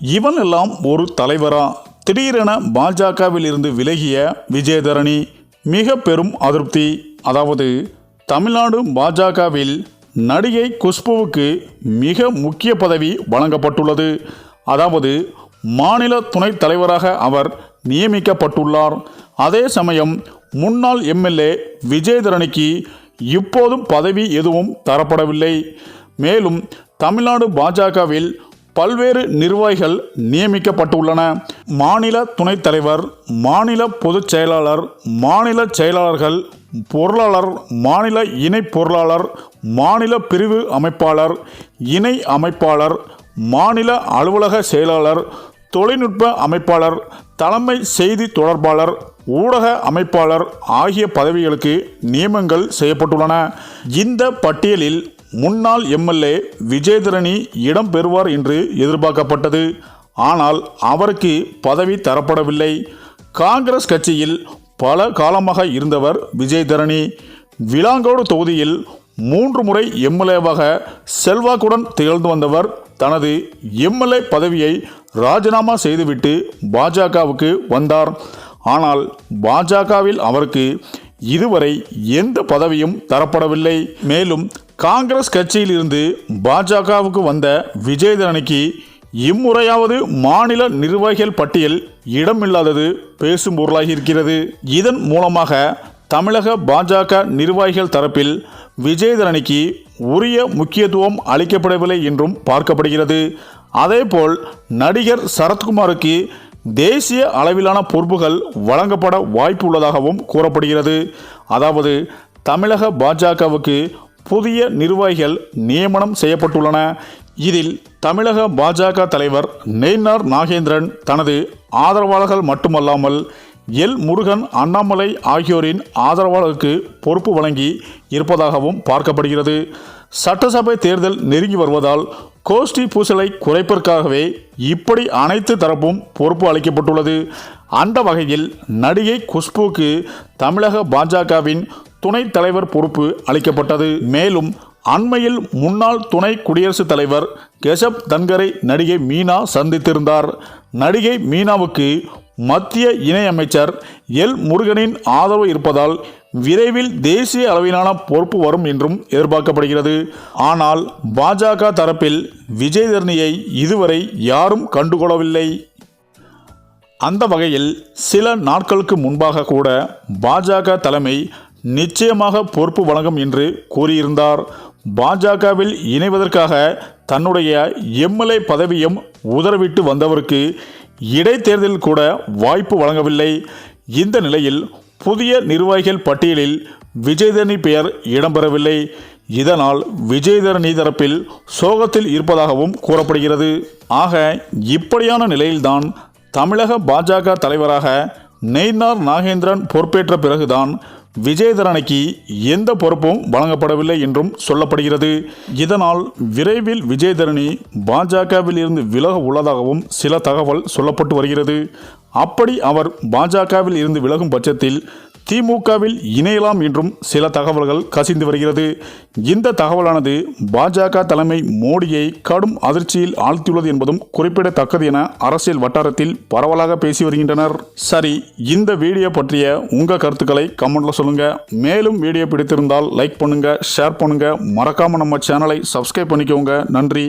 இவன் எல்லாம் ஒரு தலைவரா? திடீரென பாஜகவில் இருந்து விலகிய விஜயதரணி மிக பெரும் அதிருப்தி. அதாவது தமிழ்நாடு பாஜகவில் நடிகை குஷ்புவுக்கு மிக முக்கிய பதவி வழங்கப்பட்டுள்ளது. அதாவது மாநில துணைத் தலைவராக அவர் நியமிக்கப்பட்டுள்ளார். அதே சமயம் முன்னாள் எம்எல்ஏ விஜயதரணிக்கு இப்போதும் பதவி எதுவும் தரப்படவில்லை. மேலும் தமிழ்நாடு பாஜகவில் பல்வேறு நிர்வாகிகள் நியமிக்கப்பட்டுள்ளன. மாநில துணைத் தலைவர் மாநில பொதுச் செயலாளர் மாநில செயலாளர்கள் பொருளாளர் மாநில இணை பொருளாளர் மாநில பிரிவு அமைப்பாளர் இணை அமைப்பாளர் மாநில அலுவலக செயலாளர் தொழில்நுட்ப அமைப்பாளர் தலைமை செய்தி தொடர்பாளர் ஊடக அமைப்பாளர் ஆகிய பதவிகளுக்கு நியமனங்கள் செய்யப்பட்டுள்ளன. இந்த பட்டியலில் முன்னாள் எம்எல்ஏ விஜயதரணி இடம் பெறுவார் என்று எதிர்பார்க்கப்பட்டது. ஆனால் அவருக்கு பதவி தரப்படவில்லை. காங்கிரஸ் கட்சியில் பல காலமாக இருந்தவர் விஜயதரணி. விலாங்கோடு தொகுதியில் மூன்று முறை எம்எல்ஏவாக செல்வாக்குடன் திகழ்ந்து வந்தவர் தனது எம்எல்ஏ பதவியை ராஜினாமா செய்துவிட்டு பாஜகவுக்கு வந்தார். ஆனால் பாஜகவில் அவருக்கு இதுவரை எந்த பதவியும் தரப்படவில்லை. மேலும் காங்கிரஸ் கட்சியிலிருந்து பாஜகவுக்கு வந்த விஜயதரணிக்கு இம்முறையாவது மாநில நிர்வாகிகள் பட்டியல் இடமில்லாதது பேசும் பொருளாகி இருக்கிறது இதன் மூலமாக தமிழக பாஜக நிர்வாகிகள் தரப்பில் விஜயதரணிக்கு உரிய முக்கியத்துவம் அளிக்கப்படவில்லை என்றும் பார்க்கப்படுகிறது. அதேபோல் நடிகர் சரத்குமாருக்கு தேசிய அளவிலான பொறுப்புகள் வழங்கப்பட வாய்ப்பு உள்ளதாகவும் கூறப்படுகிறது. அதாவது தமிழக பாஜகவுக்கு புதிய நிர்வாகிகள் நியமனம் செய்யப்பட்டுள்ளன. இதில் தமிழக பாஜக தலைவர் நெய்னார் நாகேந்திரன் தனது ஆதரவாளர்கள் மட்டுமல்லாமல் எல் முருகன் அண்ணாமலை ஆகியோரின் ஆதரவாளருக்கு பொறுப்பு வழங்கி இருப்பதாகவும் பார்க்கப்படுகிறது. சட்டசபை தேர்தல் நெருங்கி வருவதால் கோஷ்டி பூசலை குறைப்பதற்காகவே இப்படி அனைத்து தரப்பும் பொறுப்பு அளிக்கப்பட்டுள்ளது. அந்த வகையில் நடிகை குஷ்புக்கு தமிழக பாஜகவின் துணைத் தலைவர் பொறுப்பு அளிக்கப்பட்டது. மேலும் அண்மையில் முன்னாள் துணை குடியரசுத் தலைவர் கெஷப் தன்கரை நடிகை மீனா சந்தித்திருந்தார். நடிகை மீனாவுக்கு மத்திய இணையமைச்சர் எல். முருகனின் ஆதரவு இருப்பதால் விரைவில் தேசிய அளவிலான பொறுப்பு வரும் என்றும் எதிர்பார்க்கப்படுகிறது. ஆனால் பாஜக தரப்பில் விஜயதரணியை இதுவரை யாரும் கண்டுகொள்ளவில்லை. அந்த வகையில் சில நாட்களுக்கு முன்பாக கூட பாஜக தலைமை நிச்சயமாக பொறுப்பு வழங்கும் என்று கூறியிருந்தார். பாஜகவில் இணைவதற்காக தன்னுடைய எம்எல்ஏ பதவியும் உதறவிட்டு வந்தவருக்கு இடைத்தேர்தலில் கூட வாய்ப்பு வழங்கவில்லை. இந்த நிலையில் புதிய நிர்வாகிகள் பட்டியலில் விஜயதரணி பெயர் இடம்பெறவில்லை. இதனால் விஜயதரணி தரப்பில் சோகத்தில் இருப்பதாகவும் கூறப்படுகிறது. ஆக இப்படியான நிலையில்தான் தமிழக பாஜக தலைவராக நெய்னார் நாகேந்திரன் பொறுப்பேற்ற பிறகுதான் விஜயதரணிக்கு எந்த பொறுப்பும் வழங்கப்படவில்லை என்றும் சொல்லப்படுகிறது. இதனால் விரைவில் விஜயதரணி பாஜகவில் இருந்து விலக உள்ளதாகவும் சில தகவல் சொல்லப்பட்டு வருகிறது. அப்படி அவர் பாஜகவில் இருந்து விலகும் பட்சத்தில் திமுகவில் இணையலாம் என்றும் சில தகவல்கள் கசிந்து வருகிறது. இந்த தகவலானது பாஜக தலைமை மோடியை கடும் அதிர்ச்சியில் ஆழ்த்தியுள்ளது என்பதும் குறிப்பிடத்தக்கது என அரசியல் வட்டாரத்தில் பரவலாக பேசி வருகின்றனர். சரி இந்த வீடியோ பற்றிய உங்க கருத்துக்களை கமெண்ட்ல சொல்லுங்க. மேலும் வீடியோ பிடித்திருந்தால் லைக் பண்ணுங்க ஷேர் பண்ணுங்க. மறக்காம நம்ம சேனலை சப்ஸ்கிரைப் பண்ணிக்கோங்க. நன்றி.